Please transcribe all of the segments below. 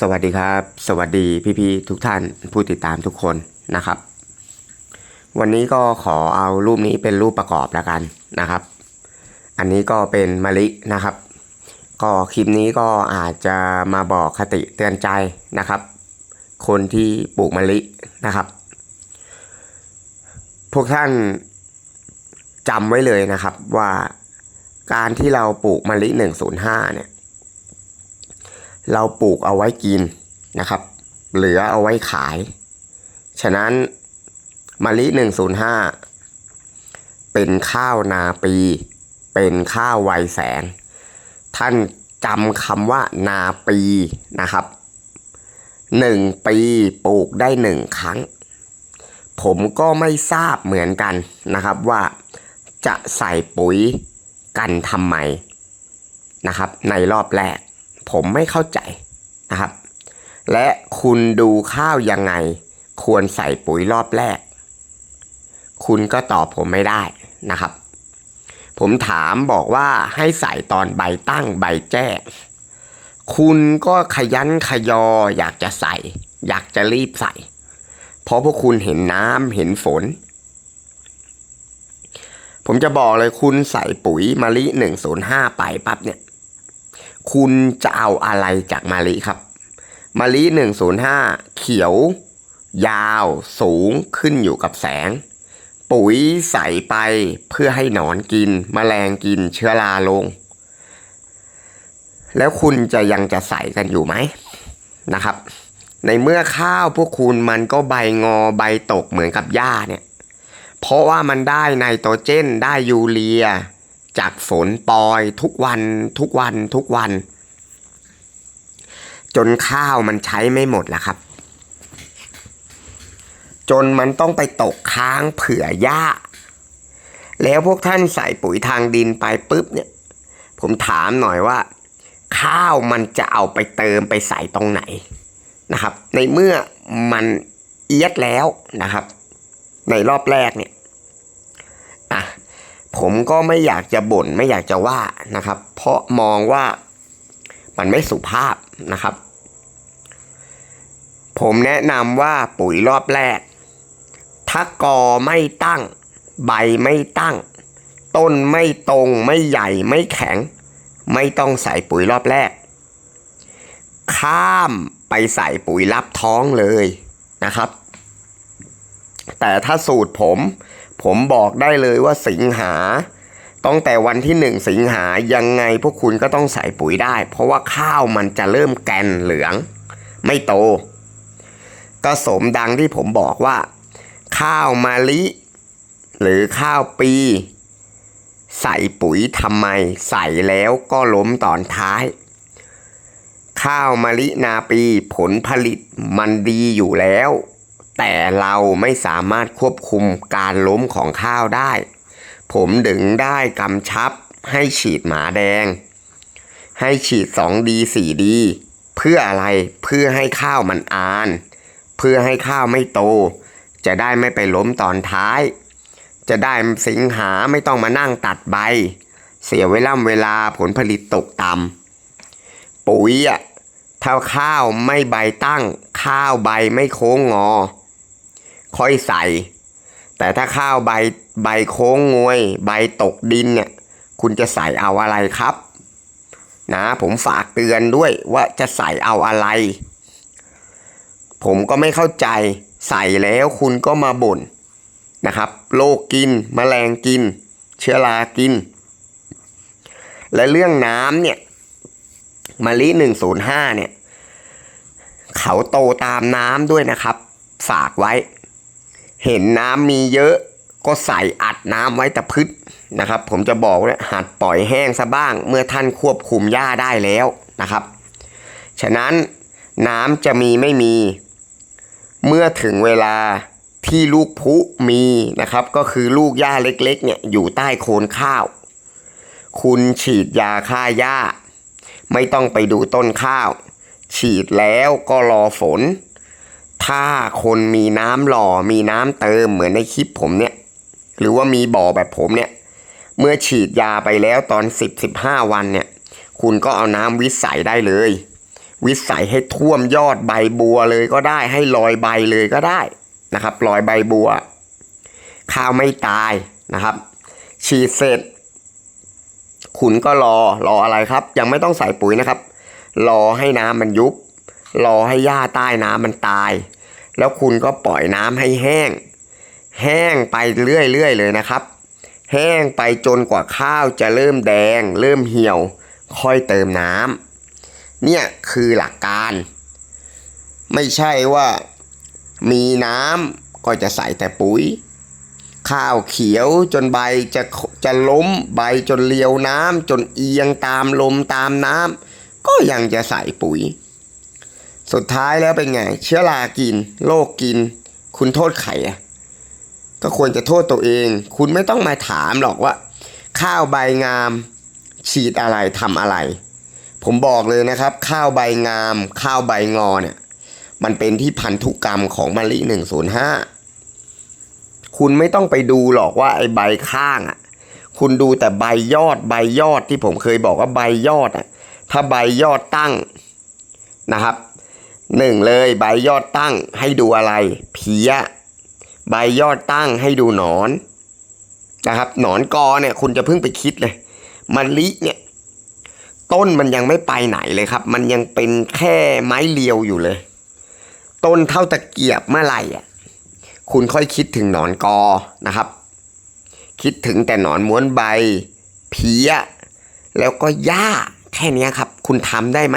สวัสดีครับ สวัสดีพี่ๆทุกท่านผู้ติดตามทุกคนนะครับ วันนี้ก็ขอเอารูปนี้เป็นรูปประกอบแล้วกันนะครับ อันนี้ก็เป็นมะลินะครับ ก็คลิปนี้ก็อาจจะมาบอกคติเตือนใจนะครับ คนที่ปลูกมะลินะครับ พวกท่านจำไว้เลยนะครับว่าการที่เราปลูกมะลิ105เนี่ย เราปลูกเอาไว้กินนะครับ เหลือเอาไว้ขาย ฉะนั้นมะลิ 105 เป็นข้าวนาปี เป็นข้าววัยแสง ท่านจำคำว่านาปีนะครับหนึ่งปีปลูกได้หนึ่งครั้ง ผมก็ไม่ทราบเหมือนกันนะครับว่าจะใส่ปุ๋ยกันทำไมนะครับในรอบแรก ผมไม่เข้าใจนะครับ และคุณดูข้าวยังไง ควรใส่ปุ๋ยรอบแรก คุณก็ตอบผมไม่ได้นะครับ ผมถามบอกว่าให้ใส่ตอนใบตั้งใบแจ้งคุณก็ขยันขยออยากจะใส่ อยากจะรีบใส่ เพราะพวกคุณเห็นน้ำเห็นฝนผมจะบอกเลยคุณใส่ปุ๋ยมะลิหนึ่งศูนย์ห้าไปปั๊บเนี่ย คุณจะเอาอะไรจากมะลิครับมะลิหนึ่งศูนย์ห้าเขียว ยาวสูงขึ้นอยู่กับแสง ปุ๋ยใส่ไปเพื่อให้หนอนกินแมลงกินเชื้อราลง แล้วคุณจะยังจะใส่กันอยู่ไหมนะครับ ในเมื่อข้าวพวกคุณมันก็ใบงอใบตกเหมือนกับหญ้าเนี่ย เพราะว่ามันได้ไนโตรเจนได้ยูเรีย จากฝนปอย ทุกวันทุกวันทุกวัน จนข้าวมันใช้ไม่หมดแล้วครับ จนมันต้องไปตกค้างเผื่อหญ้า แล้วพวกท่านใส่ปุ๋ยทางดินไปปุ๊บเนี่ย ผมถามหน่อยว่า ข้าวมันจะเอาไปเติมไปใส่ตรงไหนนะครับ ในเมื่อมันเอียดแล้วนะครับ ในรอบแรกเนี่ยอะ ผมก็ไม่อยากจะบ่นไม่อยากจะว่านะครับ เพราะมองว่ามันไม่สุภาพนะครับ ผมแนะนำว่าปุ๋ยรอบแรก ถ้ากอไม่ตั้ง ใบไม่ตั้ง ต้นไม่ตรงไม่ใหญ่ไม่แข็ง ไม่ต้องใส่ปุ๋ยรอบแรก ข้ามไปใส่ปุ๋ยรับท้องเลยนะครับ แต่ถ้าสูตรผม ผมบอกได้เลยว่าสิงหาตั้งแต่วันที่หนึ่งสิงหายังไงพวกคุณก็ต้องใส่ปุ๋ยได้ เพราะว่าข้าวมันจะเริ่มแกนเหลือง ไม่โต ก็สมดังที่ผมบอกว่า ข้าวมาลิ หรือข้าวปี ใส่ปุ๋ยทำไม ใส่แล้วก็ล้มตอนท้าย ข้าวมะลินาปีผลผลิตมันดีอยู่แล้ว แต่เราไม่สามารถควบคุมการล้มของข้าวได้ ผมดึงได้กำชับให้ฉีดหมาแดง ให้ฉีด 2D 4D เพื่ออะไรเพื่อให้ข้าวมันอาน เพื่อให้ข้าวไม่โต จะได้ไม่ไปล้มตอนท้าย จะได้สิงหาไม่ต้องมานั่งตัดใบ เสียเวลาเวลาผลผลิตตกต่ำปุ๋ยอะถ้าข้าวไม่ใบตั้ง ข้าวใบไม่โค้งงอ ค่อยใส่ แต่ถ้าข้าวใบใบโค้งงวย ใบตกดินเนี่ยคุณจะใส่เอาอะไรครับ นะผมฝากเตือนด้วยว่าจะใส่เอาอะไร ผมก็ไม่เข้าใจใส่แล้วคุณก็มาบ่นนะครับโรคกินแมลงกิน เชื้อรากิน และเรื่องน้ำเนี่ยมะลิหนึ่งศูนย์ห้าเนี่ย เขาโตตามน้ำด้วยนะครับ ฝากไว้ เห็นน้ำมีเยอะ ก็ใส่อัดน้ำไว้ตะพืชนะครับ ผมจะบอกว่าหัดปล่อยแห้งซะบ้าง เมื่อท่านควบคุมหญ้าได้แล้วนะครับ ฉะนั้นน้ำจะมีไม่มี เมื่อถึงเวลาที่ลูกพุมีนะครับ ก็คือลูกหญ้าเล็กๆ เนี่ยอยู่ใต้โคนข้าว คุณฉีดยาฆ่าหญ้า ไม่ต้องไปดูต้นข้าว ฉีดแล้วก็รอฝน ถ้าคนมีน้ำหล่อมีน้ำเติมเหมือนในคลิปผมเนี่ย หรือว่ามีบ่อแบบผมเนี่ย เมื่อฉีดยาไปแล้วตอน 10-15 วันเนี่ย คุณก็เอาน้ำวิทย์ใส่ได้เลย วิสัยให้ท่วมยอดใบบัวเลยก็ได้ให้ลอยใบเลยก็ได้นะครับลอยใบบัว ข้าวไม่ตายนะครับ ฉีดเสร็จ คุณก็รอรออะไรครับ ยังไม่ต้องใส่ปุ๋ยนะครับ รอให้น้ำมันยุบ รอให้หญ้าใต้น้ำมันตาย แล้วคุณก็ปล่อยน้ำให้แห้ง แห้งไปเรื่อยๆเลยนะครับ แห้งไปจนกว่าข้าวจะเริ่มแดง เริ่มเหี่ยว ค่อยเติมน้ำเนี่ยคือหลักการ ไม่ใช่ว่ามีน้ำก็จะใส่แต่ปุ๋ย ข้าวเขียวจนใบจะจะล้มใบจนเลียวน้ำจนเอียงตามลมตามน้ำก็ยังจะใส่ปุ๋ย สุดท้ายแล้วเป็นไง เชื้อรากินโรคกิน คุณโทษไข่อะก็ควรจะโทษตัวเอง คุณไม่ต้องมาถามหรอกว่า ข้าวใบงามฉีดอะไรทำอะไร ผมบอกเลยนะครับ ข้าวใบงาม ข้าวใบงอเนี่ย มันเป็นที่พันธุกรรมของมะลิหนึ่งศูนย์ห้าคุณไม่ต้องไปดูหรอกว่าไอ้ใบข้างอะ คุณดูแต่ใบยอดใบยอดที่ผมเคยบอกว่าใบยอดอะ ถ้าใบยอดตั้งนะครับ หนึ่งเลยใบยอดตั้งให้ดูอะไร เพี้ย ใบยอดตั้งให้ดูหนอนนะครับ หนอนกอเนี่ยคุณจะเพิ่งไปคิดเลยมะลิเนี่ย ต้นมันยังไม่ไปไหนเลยครับ มันยังเป็นแค่ไม้เลียวอยู่เลย ต้นเท่าตะเกียบเมื่อไหร่อะคุณค่อยคิดถึงหนอนกอนะครับ คิดถึงแต่หนอนม้วนใบ เพี้ย แล้วก็หญ้าแค่นี้ครับ คุณทำได้ไหม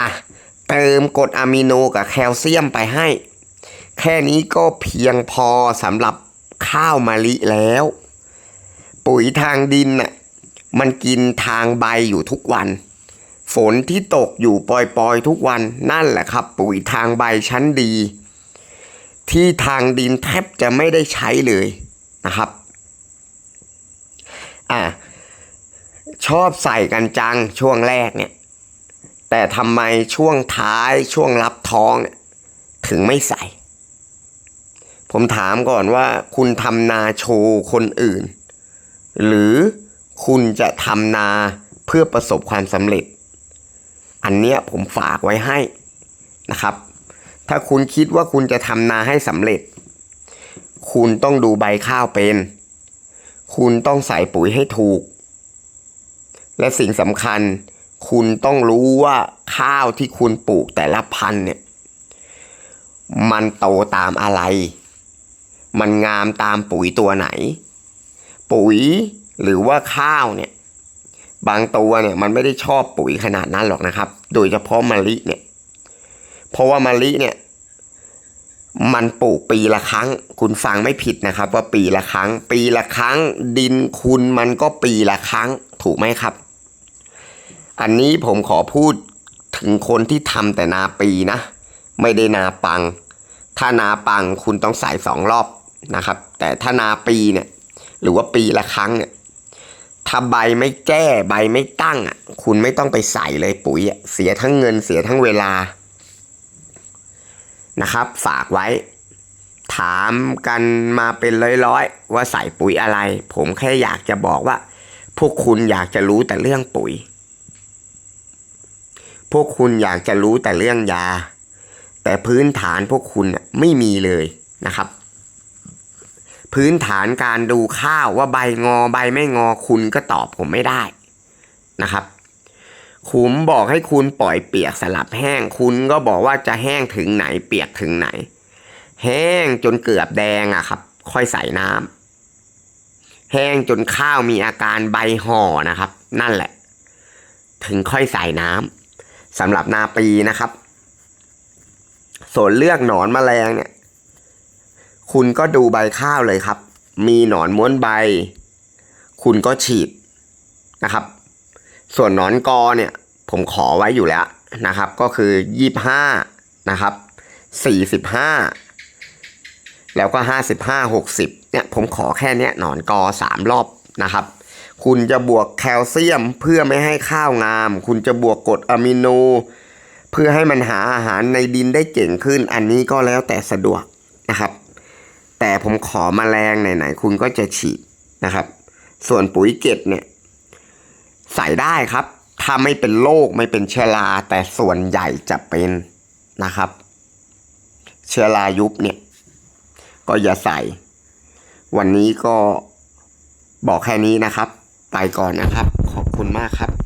อะ เติมกรดอะมิโนกับแคลเซียมไปให้ แค่นี้ก็เพียงพอสำหรับข้าวมะลิแล้ว ปุ๋ยทางดินน่ะมันกินทางใบอยู่ทุกวัน ฝนที่ตกอยู่ปล่อยๆทุกวันนั่นแหละครับ ปุ๋ยทางใบชั้นดี ที่ทางดินแทบจะไม่ได้ใช้เลยนะครับอะชอบใส่กันจังช่วงแรกเนี่ย แต่ทำไมช่วงท้ายช่วงรับท้องเนี่ยถึงไม่ใส่ ผมถามก่อนว่าคุณทำนาโชว์คนอื่น หรือคุณจะทำนาเพื่อประสบความสำเร็จ อันเนี้ยผมฝากไว้ให้นะครับ ถ้าคุณคิดว่าคุณจะทำนาให้สำเร็จ คุณต้องดูใบข้าวเป็น คุณต้องใส่ปุ๋ยให้ถูก และสิ่งสำคัญ คุณต้องรู้ว่าข้าวที่คุณปลูกแต่ละพันธุ์เนี่ย มันโตตามอะไร มันงามตามปุ๋ยตัวไหน ปุ๋ยหรือว่าข้าวเนี่ย บางตัวเนี่ยมันไม่ได้ชอบปุ๋ยขนาดนั้นหรอกนะครับ โดยเฉพาะมะลิเนี่ย เพราะว่ามะลิเนี่ย มันปลูกปีละครั้ง คุณฟังไม่ผิดนะครับ ว่าปีละครั้ง ปีละครั้ง ดินคุณมันก็ปีละครั้ง ถูกไหมครับ อันนี้ผมขอพูดถึงคนที่ทำแต่นาปีนะ ไม่ได้นาปัง ถ้านาปังคุณต้องใส่สองรอบนะครับ แต่ถ้านาปีเนี่ย หรือว่าปีละครั้งเนี่ยถ้าใบไม่แก้ใบไม่ตั้งอะ คุณไม่ต้องไปใส่เลยปุ๋ยเสียทั้งเงินเสียทั้งเวลานะครับ ฝากไว้ ถามกันมาเป็นร้อยๆว่าใส่ปุ๋ยอะไร ผมแค่อยากจะบอกว่า พวกคุณอยากจะรู้แต่เรื่องปุ๋ย พวกคุณอยากจะรู้แต่เรื่องยา แต่พื้นฐานพวกคุณไม่มีเลยนะครับ พื้นฐานการดูข้าวว่าใบงอใบไม่งอคุณก็ตอบผมไม่ได้นะครับขุมบอกให้คุณปล่อยเปียกสลับแห้ง คุณก็บอกว่าจะแห้งถึงไหนเปียกถึงไหน แห้งจนเกือบแดงอะครับ ค่อยใส่น้ำแห้งจนข้าวมีอาการใบห่อนะครับ นั่นแหละ ถึงค่อยใส่น้ำ สำหรับนาปีนะครับ ส่วนเลือกหนอนแมลงเนี่ย คุณก็ดูใบข้าวเลยครับ มีหนอนม้วนใบ คุณก็ฉีดนะครับ ส่วนหนอนกอเนี่ย ผมขอไว้อยู่แล้วนะครับ ก็คือยี่ห้านะครับสี่สิบห้าแล้วก็ห้าสิบห้าหกสิบเนี่ยผมขอแค่เนี้ยหนอนกอสามรอบนะครับ คุณจะบวกแคลเซียมเพื่อไม่ให้ข้าวงาม คุณจะบวกกรดอะมิโน เพื่อให้มันหาอาหารในดินได้เก่งขึ้น อันนี้ก็แล้วแต่สะดวกนะครับ แต่ผมขอมาแรงไหนๆคุณก็จะฉีดนะครับ ส่วนปุ๋ยเกตเนี่ยใส่ได้ครับ ถ้าไม่เป็นโรคไม่เป็นเชื้อราแต่ส่วนใหญ่จะเป็นนะครับ เชื้อรายุบเนี่ย ก็อย่าใส่ วันนี้ก็บอกแค่นี้นะครับ ไปก่อนนะครับ ขอบคุณมากครับ